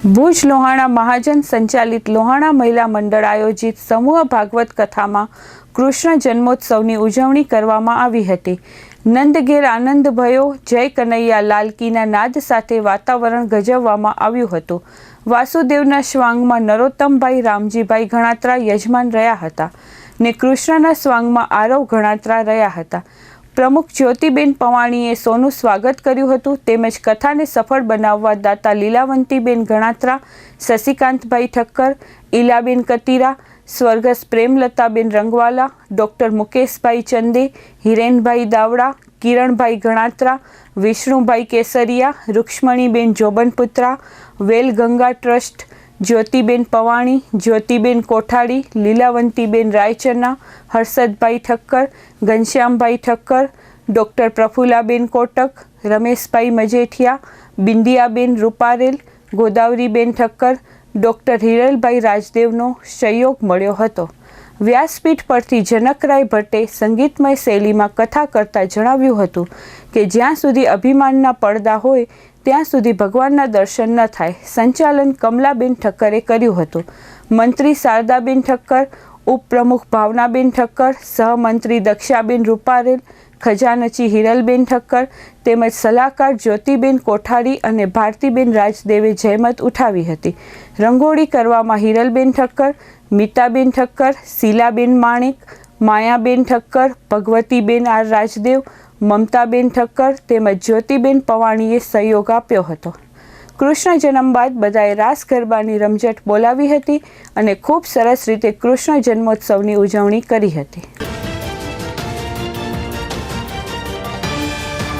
ભુજ લોહાણા મહાજન સંચાલિત લોહાણા મહિલા મંડળ આયોજિત સમૂહ ભાગવત કથામાં કૃષ્ણ જન્મોત્સવની ઉજવણી કરવામાં આવી હતી. નંદઘેર આનંદ ભયો, જય કનૈયા લાલકીના નાદ સાથે વાતાવરણ ગજવવામાં આવ્યું હતું. વાસુદેવના શ્વાંગમાં નરોત્તમભાઈ રામજીભાઈ ગણાત્રા યજમાન રહ્યા હતા ને કૃષ્ણના સ્વાંગમાં આરવ ગણાત્રા રહ્યા હતા. પ્રમુખ જ્યોતિબેન પવાણીએ સોનું સ્વાગત કર્યું હતું તેમજ કથાને સફળ બનાવવા દાતા લીલાવંતીબેન ગણાત્રા, શશિકાંતભાઈ ઠક્કર, ઈલાબેન કતીરા, સ્વર્ગસ્થ Premlataben Rangwala, doctor Mukeshbhai Chande, Hirenbhai Davda, Kiranbhai Ganatra, Vishnubhai Kesariya, Rukshmaniben Jobanputra Vel Ganga trust Jyotiben Pavani, Jyotiben Kothadi Lilavantiben Raichana, Harshadbhai Thakkar, Ghanshyambhai Thakkar, doctor Prafullaben Kotak, Rameshbhai Majethia, Bindiyaben Rupareal, Godavariben Thakkar, doctor Hiralbhai રાજદેવનો સહયોગ મળ્યો હતો. વ્યાસપીઠ પરથી જનકરાય ભટ્ટે સંગીતમય શૈલીમાં કથા કરતા જણાવ્યું હતું કે જ્યાં સુધી અભિમાનના પડદા હોય, ત્યાં સુધી ભગવાનના દર્શન ન થાય, સંચાલન કમલાબેન ઠક્કરે કર્યું હતું. મંત્રી શારદાબેન ઠક્કર, ઉપપ્રમુખ ભાવનાબેન ઠક્કર, સહમંત્રી દક્ષાબેન રૂપારેલ ખજાનચી હિરલબેન ઠક્કર તેમજ સલાહકાર જ્યોતિબેન કોઠારી અને ભારતીબેન રાજદેવે જહેમત ઉઠાવી હતી. રંગોળી કરવામાં હિરલબેન ઠક્કર, મીતાબેન ઠક્કર, શીલાબેન માણેક, માયાબેન ઠક્કર, ભગવતીબેન આર રાજદેવ, મમતાબેન ઠક્કર તેમજ જ્યોતિબેન પવાણીએ સહયોગ આપ્યો હતો. કૃષ્ણ જન્મ બાદ બધાએ રાસ ગરબાની રમઝટ બોલાવી હતી અને ખૂબ સરસ રીતે કૃષ્ણ જન્મોત્સવની ઉજવણી કરી હતી.